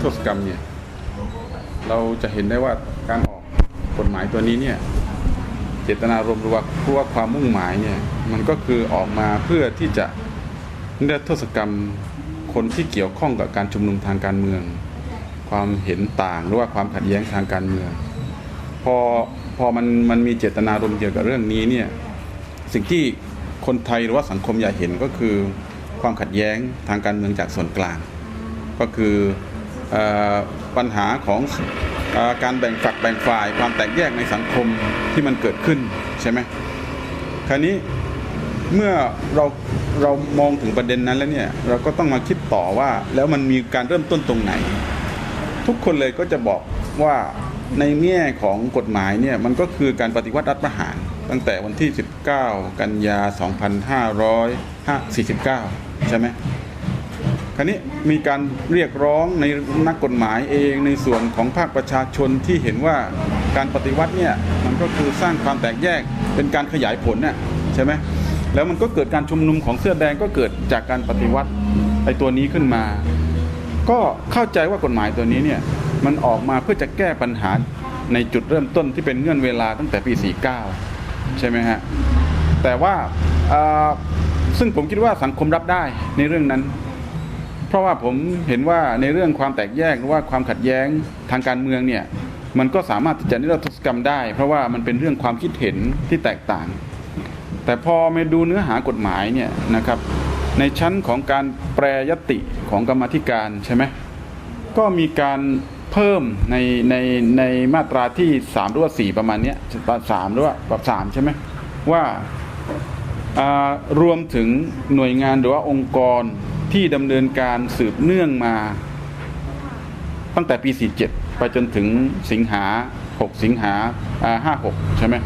โทษกรรมเนี่ยเราจะเห็นได้ว่าการออกกฎหมายตัวนี้เนี่ยเจตนารมณ์หรือว่าผู้ว่าความมุ่งหมายเนี่ยมันก็คือออกมาเพื่อที่จะนิรโทษกรรมคนที่เกี่ยวข้องกับการชุมนุมทางการเมือง ความเห็นต่างหรือว่าความขัดแย้งทางการเมือง พอพอมันมันมีเจตนารมณ์เกี่ยวกับเรื่องนี้เนี่ยสิ่งที่คนไทยหรือว่าสังคมอยากเห็นก็คือความขัดแย้งทางการเมืองจากส่วนกลาง ก็คือ ปัญหาของอการแบ่งฝักแบ่งฝ่าย ความแตกแยกในสังคมที่มันเกิดขึ้นใช่ไหมคราวนี้เมื่อเราเรามองถึงประเด็นนั้นแล้วเนี่ยเราก็ต้องมาคิดต่อว่าแล้วมันมีการเริ่มต้นตรงไหน ทุกคนเลยก็จะบอกว่าในแง่ของกฎหมายเนี่ยมันก็คือการปฏิวัติรัฐประหาร ตั้งแต่วันที่ 19 กันยา 2549 ใช่ไหม ราวนี้มีการเรียกร้องในนักกฎหมายเองในส่วนของภาคประชาชนที่เห็นว่าการปฏิวัติเนี่ยมันก็คือสร้างความแตกแยกเป็นการขยายผลน่ะใช่ไหมแล้วมันก็เกิดการชุมนุมของเสื้อแดงก็เกิดจากการปฏิวัติไอ้ตัวนี้ขึ้นมา ก็เข้าใจว่ากฎหมายตัวนี้เนี่ยมันออกมาเพื่อจะแก้ปัญหาในจุดเริ่มต้นที่เป็นเงื่อนเวลาตั้งแต่ปี 49 ใช่ไหมฮะแต่ว่าซึ่งผมคิดว่าสังคมรับได้ในเรื่องนั้น เพราะว่าผมเห็นว่าในเรื่องความแตกแยกหรือว่าความขัดแย้งทางการเมืองเนี่ยมันก็สามารถที่จะนิรโทษกรรมได้ เพราะว่ามันเป็นเรื่องความคิดเห็นที่แตกต่าง แต่พอมาดูเนื้อหากฎหมายเนี่ยนะครับ ในชั้นของการแปรยติของกรรมธิการใช่ไหมก็มีการเพิ่มในในในมาตราที่3หรือว่า4ประมาณนี้ยสามหรือว่าแบบสามใช่ไหมว่ารวมถึงหน่วยงานหรือว่าองค์กร ที่ดำเนินการสืบเนื่องมาตั้งแต่ปี 47 ไปจนถึงสิงหา 6 สิงหา56 ใช่ไหม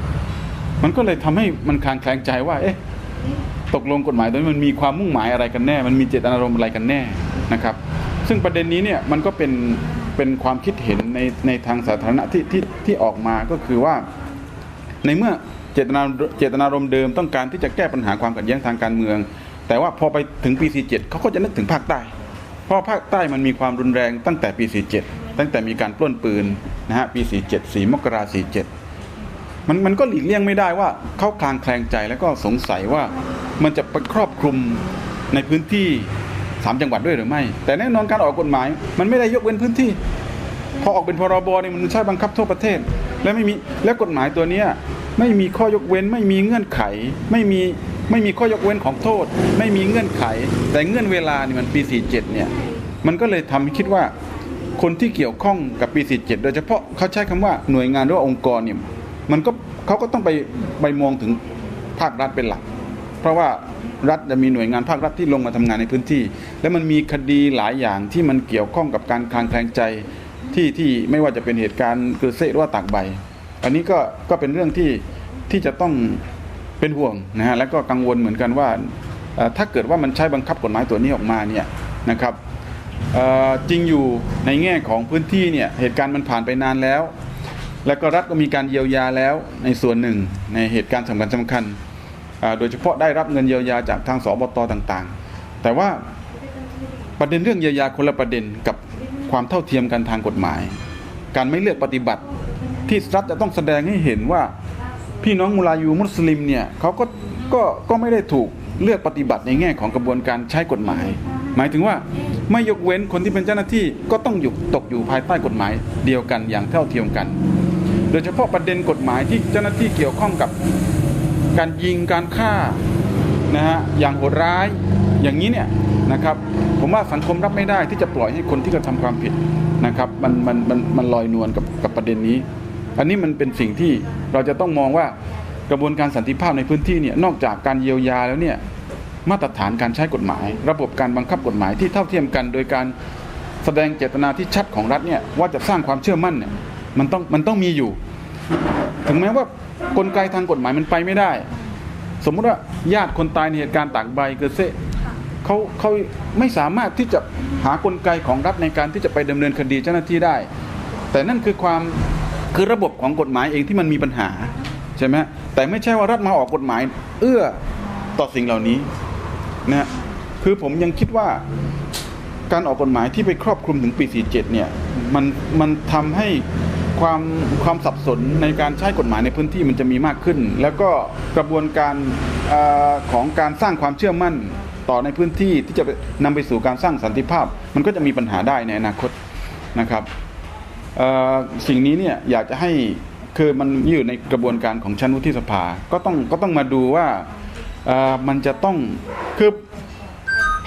มันก็เลยทำให้มันคลางแคลงใจว่า เอ๊ะ ตกลงกฎหมายตัวนี้มันมีความมุ่งหมายอะไรกันแน่ มันมีเจตนารมณ์อะไรกันแน่นะครับ ซึ่งประเด็นนี้เนี่ยมันก็เป็นเป็นความคิดเห็นในในทางสาธารณะที่ที่ที่ออกมาก็คือว่า ในเมื่อเจตนาเจตนารมณ์เดิมต้องการที่จะแก้ปัญหาความขัดแย้งทางการเมือง แต่ว่าพอไปถึงปี 47เขาก็จะนึกถึงภาคใต้ เพราะภาคใต้มันมีความรุนแรงตั้งแต่ปี 47 ตั้งแต่มีการปล้นปืนนะฮะปี 47 4 มกรา47 มันมันก็หลีกเลี่ยงไม่ได้ว่าเขาคลางแคลงใจแล้วก็สงสัยว่ามันจะไปครอบคลุมในพื้นที่สามจังหวัดด้วยหรือไม่ แต่แน่นอนการออกกฎหมาย มันไม่ได้ยกเว้นพื้นที่ พอออกเป็นพรบเนี่ยมันใช้บังคับทั่วประเทศ และไม่มีและกฎหมายตัวเนี้ย ไม่มีข้อยกเว้น ไม่มีเงื่อนไข ไม่มีไม่มีข้อยกเว้นของโทษ ไม่มีเงื่อนไข แต่เงื่อนเวลาเนี่ยมันปี 47 เนี่ย มันก็เลยทำให้คิดว่า คนที่เกี่ยวข้องกับปี 47 โดยเฉพาะเขาใช้คำว่าหน่วยงานหรือองค์กรเนี่ยมันก็เขาก็ต้องไปไปมองถึงภาครัฐเป็นหลัก เพราะว่ารัฐจะมีหน่วยงานภาครัฐที่ลงมาทำงานในพื้นที่ และมันมีคดีหลายอย่างที่มันเกี่ยวข้องกับการคลางแคลงใจที่ที่ไม่ว่าจะเป็นเหตุการณ์เกิดเซหรือว่าตากใบ อันนี้ก็ก็เป็นเรื่องที่ที่จะต้องเป็นห่วงนะฮะและก็กังวลเหมือนกันว่าถ้าเกิดว่ามันใช้บังคับกฎหมายตัวนี้ออกมาเนี่ยนะครับจริงอยู่ในแง่ของพื้นที่เนี่ยเหตุการณ์มันผ่านไปนานแล้ว แล้วก็รัฐก็มีการเยียวยาแล้วในส่วนหนึ่งในเหตุการณ์สำคัญสำคัญโดยเฉพาะได้รับเงินเยียวยาจากทางสบตต่างๆ แต่ว่าประเด็นเรื่องเยียวยาคนละประเด็นกับความเท่าเทียมกันทางกฎหมาย การไม่เลือกปฏิบัติ ที่รัฐจะต้องแสดงให้เห็นว่า พี่น้องมุลายูมุสลิมเนี่ยเขาก็ก็ก็ไม่ได้ถูกเลือกปฏิบัติในแง่ของกระบวนการใช้กฎหมาย หมายถึงว่าไม่ยกเว้นคนที่เป็นเจ้าหน้าที่ก็ต้องอยู่ตกอยู่ภายใต้กฎหมายเดียวกันอย่างเท่าเทียมกัน โดยเฉพาะประเด็นกฎหมายที่เจ้าหน้าที่เกี่ยวข้องกับการยิงการฆ่านะฮะอย่างโหดร้ายอย่างนี้เนี่ยนะครับผมว่าสังคมรับไม่ได้ที่จะปล่อยให้คนที่กระทำความผิดนะครับมันมันมันมันลอยนวลกับกับประเด็นนี้ อันนี้มันเป็นสิ่งที่เราจะต้องมองว่ากระบวนการสันติภาพในพื้นที่เนี่ยนอกจากการเยียวยาแล้วเนี่ยมาตรฐานการใช้กฎหมาย ระบบการบังคับกฎหมายที่เท่าเทียมกัน โดยการแสดงเจตนาที่ชัดของรัฐเนี่ยว่าจะสร้างความเชื่อมั่นเนี่ยมันต้องมันต้องมีอยู่ ถึงแม้ว่ากลไกทางกฎหมายมันไปไม่ได้ สมมุติว่าญาติคนตายในเหตุการณ์ตากใบเกิดเซเขาเขาไม่สามารถที่จะหากลไกของรัฐในการที่จะไปดำเนินคดีเจ้าหน้าที่ได้ แต่นั่นคือความ คือระบบของกฎหมายเองที่มันมีปัญหาใช่ไหมแต่ไม่ใช่ว่ารัฐมาออกกฎหมาย เอื้อต่อสิ่งเหล่านี้นะคือผมยังคิดว่าการออกกฎหมายที่ไปครอบคลุมถึงปี 47 เนี่ย มันมันทำให้ความความสับสนในการใช้กฎหมายในพื้นที่มันจะมีมากขึ้น แล้วก็กระบวนการอของการสร้างความเชื่อมั่นต่อในพื้นที่ที่จะนำไปสู่การสร้างสันติภาพ มันก็จะมีปัญหาได้ในอนาคตนะครับ สิ่งนี้เนี่ยอยากจะให้คือมันอยู่ในกระบวนการของชั้นวุฒิสภา ก็ต้องก็ต้องมาดูว่ามันจะต้องคือ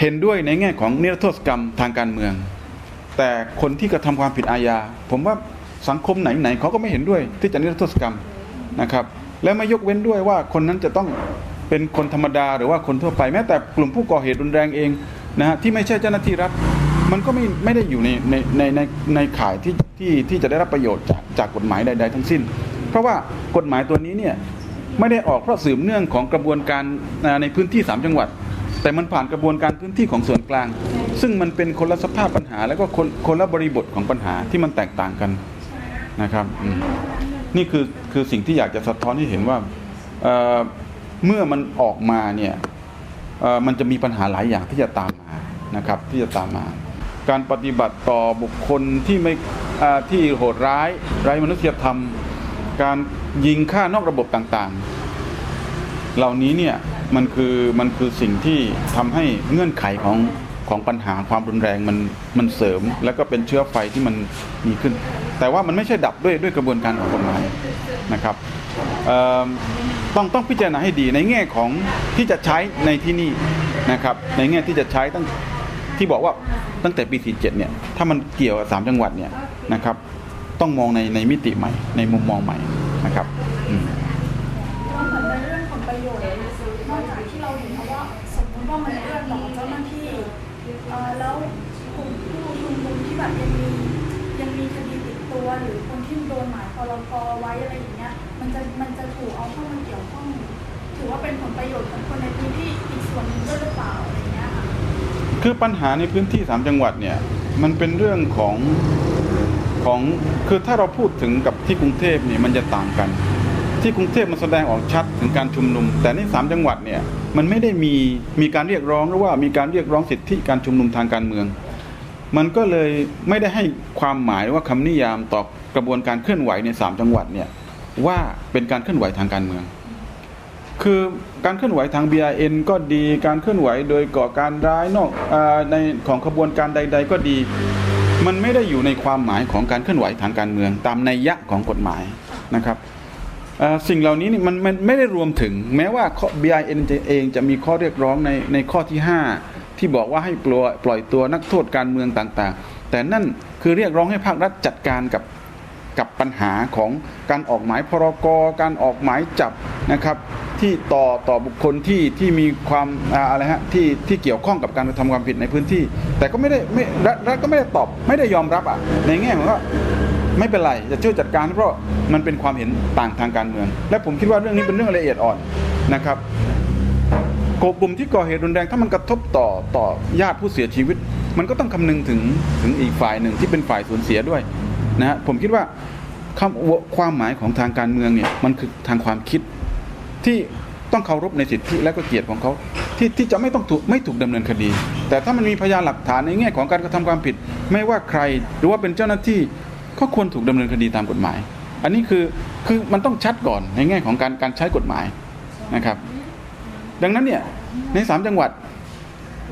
เห็นด้วยในแง่ของนิรโทษกรรมทางการเมือง แต่คนที่กระทำความผิดอาญา ผมว่าสังคมไหนๆเขาก็ไม่เห็นด้วยที่จะนิรโทษกรรมนะครับ และไม่ยกเว้นด้วยว่าคนนั้นจะต้องเป็นคนธรรมดาหรือว่าคนทั่วไปแม้แต่กลุ่มผู้ก่อเหตุรุนแรงเองนะฮะที่ไม่ใช่เจ้าหน้าที่รัฐ มันก็ไม่ไม่ได้อยู่ในในในในในข่ายที่ที่ที่จะได้รับประโยชน์จากจากกฎหมายใด ๆ ทั้งสิ้น เพราะว่ากฎหมายตัวนี้เนี่ยไม่ได้ออกเพราะสืบเนื่องของกระบวนการในพื้นที่ 3 จังหวัด แต่มันผ่านกระบวนการพื้นที่ของส่วนกลาง ซึ่งมันเป็นคนละสภาพปัญหา แล้วก็คนคนละบริบทของปัญหาที่มันแตกต่างกันนะครับนี่คือคือสิ่งที่อยากจะสะท้อนให้เห็นว่าเเมื่อมันออกมาเนี่ยมันจะมีปัญหาหลายอย่างที่จะตามมานะครับที่จะตามมา การปฏิบัติต่อบุคคลที่ไม่ที่โหดร้ายไร้มนุษยธรรม การยิงฆ่านอกระบบต่างๆ เหล่านี้เนี่ยมันคือมันคือสิ่งที่ทำให้เงื่อนไขของของปัญหาความรุนแรงมันมันเสริม แล้วก็เป็นเชื้อไฟที่มันมีขึ้น แต่ว่ามันไม่ใช่ดับด้วยด้วยกระบวนการของกฎหมายนะครับต้องต้องพิจารณาให้ดีในแง่ของที่จะใช้ในที่นี่นะครับ ในแง่ที่จะใช้ตั้ง ที่บอกว่าตั้งแต่ปี47เนี่ยถ้ามันเกี่ยวกับสามจังหวัดเนี่ยนะครับ ต้องมองในในมิติใหม่ ในมุมมองใหม่นะครับอืมก็เหมือนในเรื่องของประโยชน์นอกจากที่เราเห็นเพราะว่าสมมติว่ามันเรื่องของเจ้าหน้าที่แล้วกลุ่มผู้ชุมนุมที่แบบยังมียังมีคดีติดตัวหรือคนที่โดนหมายพรกไว้อะไรอย่างเงี้ย มันจะมันจะถูกเอาเข้ามาเกี่ยวข้อง ถือว่าเป็นผลประโยชน์ของคนในพื้นที่อีกส่วนหนึ่งด้วยหรือเปล่า คือปัญหาในพื้นที่สามจังหวัดเนี่ยมันเป็นเรื่องของของคือถ้าเราพูดถึงกับที่กรุงเทพเนี่ยมันจะต่างกัน ที่กรุงเทพมันแสดงออกชัดถึงการชุมนุม แต่ในสามจังหวัดเนี่ยมันไม่ได้มีมีการเรียกร้องหรือว่ามีการเรียกร้องสิทธิการชุมนุมทางการเมือง มันก็เลยไม่ได้ให้ความหมายว่าคำนิยามต่อกระบวนการเคลื่อนไหวในสามจังหวัดเนี่ยว่าเป็นการเคลื่อนไหวทางการเมือง คือการเคลื่อนไหวทาง BRN ก็ดีการเคลื่อนไหวโดยก่อการร้ายนอกอในของขบวนการใด ๆ ก็ดี มันไม่ได้อยู่ในความหมายของการเคลื่อนไหวทางการเมือง ตามนัยยะของกฎหมายนะครับสิ่งเหล่านี้นี่มันมันไม่ได้รวมถึงแม้ว่าข้อ BRN จะเองจะมีข้อเรียกร้องในในข้อที่ 5 ที่บอกว่าให้ปล่อยปล่อยตัวนักโทษการเมืองต่างๆ แต่นั่นคือเรียกร้องให้ภาครัฐจัดการกับกับปัญหาของการออกหมายพรกการออกหมายจับนะครับ ที่ต่อต่อบุคคลที่ที่มีความอะไรฮะที่ที่เกี่ยวข้องกับการกระทำความผิดในพื้นที่ แต่ก็ไม่ได้ไม่รัฐก็ไม่ได้ตอบไม่ได้ยอมรับอะในแง่ของว่าไม่เป็นไรจะช่วยจัดการเพราะมันเป็นความเห็นต่างทางการเมือง และผมคิดว่าเรื่องนี้เป็นเรื่องละเอียดอ่อนนะครับกลุ่มที่ก่อเหตุรุนแรงถ้ามันกระทบต่อต่อญาติผู้เสียชีวิต มันก็ต้องคำนึงถึงถึงอีกฝ่ายหนึ่งที่เป็นฝ่ายสูญเสียด้วยนะฮะผมคิดว่าคำความหมายของทางการเมืองเนี่ยมันคือทางความคิด ที่ต้องเคารพในสิทธิและก็เกียรติของเขาที่ที่จะไม่ต้องถูกไม่ถูกดำเนินคดี แต่ถ้ามันมีพยานหลักฐานในแง่ของการกระทำความผิด ไม่ว่าใครหรือว่าเป็นเจ้าหน้าที่ก็ควรถูกดำเนินคดีตามกฎหมาย อันนี้คือคือมันต้องชัดก่อนในแง่ของการการใช้กฎหมายนะครับ ดังนั้นเนี่ยในสามจังหวัด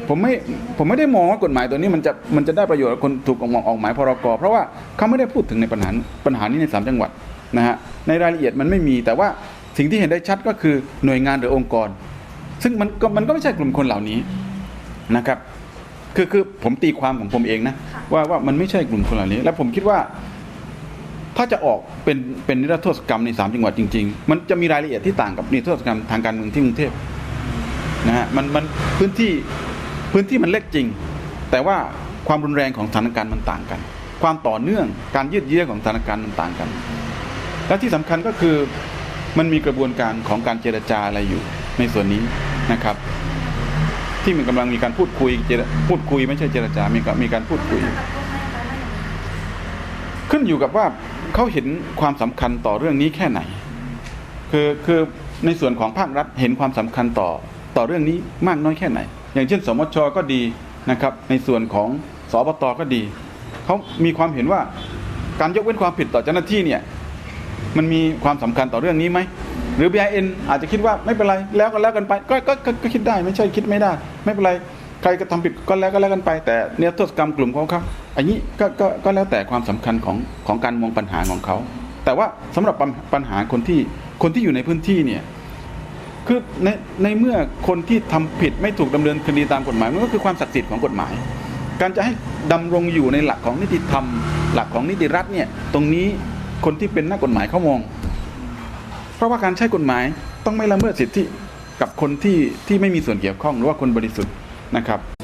ผมไม่ผมไม่ได้มองว่ากฎหมายตัวนี้มันจะมันจะได้ประโยชน์กับคนถูกออกออกหมายพรกเพราะว่าเขาไม่ได้พูดถึงในปัญหาปัญหานี้ในสามจังหวัดนะฮะในรายละเอียดมันไม่มีแต่ว่า สิ่งที่เห็นได้ชัดก็คือหน่วยงานหรือองค์กร ซึ่งมันก็มันก็ไม่ใช่กลุ่มคนเหล่านี้นะครับ คือคือผมตีความของผมเองนะว่าว่ามันไม่ใช่กลุ่มคนเหล่านี้ และผมคิดว่า ถ้าจะออกเป็นเป็นนิรโทษกรรมในสามจังหวัดจริง ๆ มันจะมีรายละเอียดที่ต่างกับนิรโทษกรรมทางการเมืองที่กรุงเทพนะฮะมันมันพื้นที่พื้นที่มันเล็กจริง แต่ว่าความรุนแรงของสถานการณ์มันต่างกัน ความต่อเนื่องการยืดเยื้อของสถานการณ์มันต่างกัน และที่สำคัญก็คือ มันมีกระบวนการของการเจรจาอะไรอยู่ในส่วนนี้นะครับ ที่มันกำลังมีการพูดคุยพูดคุยไม่ใช่เจรจา มีการมีการพูดคุย ขึ้นอยู่กับว่าเขาเห็นความสำคัญต่อเรื่องนี้แค่ไหน คือคือในส่วนของภาครัฐเห็นความสำคัญต่อต่อเรื่องนี้มากน้อยแค่ไหน อย่างเช่น สมชก็ดีนะครับ ในส่วนของสอบตก็ดีเขามีความเห็นว่าการยกเว้นความผิดต่อเจ้าหน้าที่เนี่ย มันมีความสำคัญต่อเรื่องนี้ไหมหรือ BIN อาจจะคิดว่าไม่เป็นไรแล้วก็แล้วกันไปก็ก็ก็คิดได้ไม่ใช่คิดไม่ได้ ไม่เป็นไรใครก็ทำผิดก็แล้วก็แล้วกันไป แต่เนี่ยโทษกรรมกลุ่มของเขาอันนี้ก็ก็ก็แล้วแต่ความสำคัญของของการมองปัญหาของเขา แต่ว่าสำหรับปัญปัญหาคนที่คนที่อยู่ในพื้นที่เนี่ยคือในในเมื่อคนที่ทำผิดไม่ถูกดำเนินคดีตามกฎหมายมันก็คือความศักดิ์สิทธิ์ของกฎหมาย การจะให้ดำรงอยู่ในหลักของนิติธรรม หลักของนิติรัฐเนี่ยตรงนี้ คนที่เป็นนักกฎหมายเขามอง เพราะว่าการใช้กฎหมายต้องไม่ละเมิดสิทธิกับคนที่ที่ไม่มีส่วนเกี่ยวข้องหรือว่าคนบริสุทธิ์นะครับ